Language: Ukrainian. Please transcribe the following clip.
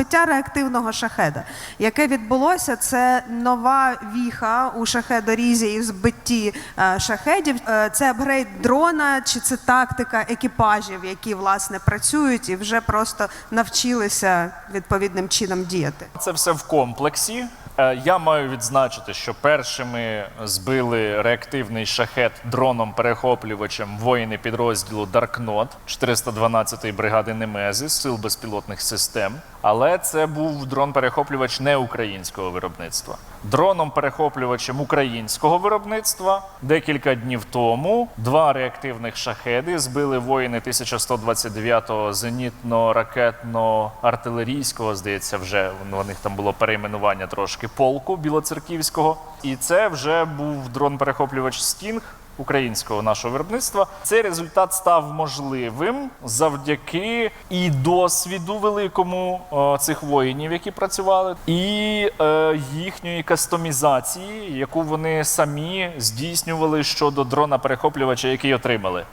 збиття реактивного шахеда, яке відбулося, це нова віха у шахедорізі і в збитті е, шахедів. Е, Це апгрейд дрона, чи це тактика екіпажів, які власне працюють і вже просто навчилися відповідним чином діяти. Це все в комплексі. Е, Я маю відзначити, що першими збили реактивний шахет дроном-перехоплювачем воїни підрозділу Даркнот 412-ї бригади Немезис сил безпілотних систем. Але це був дрон-перехоплювач не українського виробництва. Дроном-перехоплювачем українського виробництва декілька днів тому два реактивних шахеди збили воїни 1129-го зенітно-ракетно-артилерійського, здається, вже у них там було перейменування трошки полку білоцерківського. І це вже був дрон-перехоплювач Стінг українського нашого виробництва. Цей результат став можливим завдяки і досвіду великому е, цих воїнів, які працювали, і е, їхньої кастомізації, яку вони самі здійснювали щодо дрона перехоплювача, який отримали.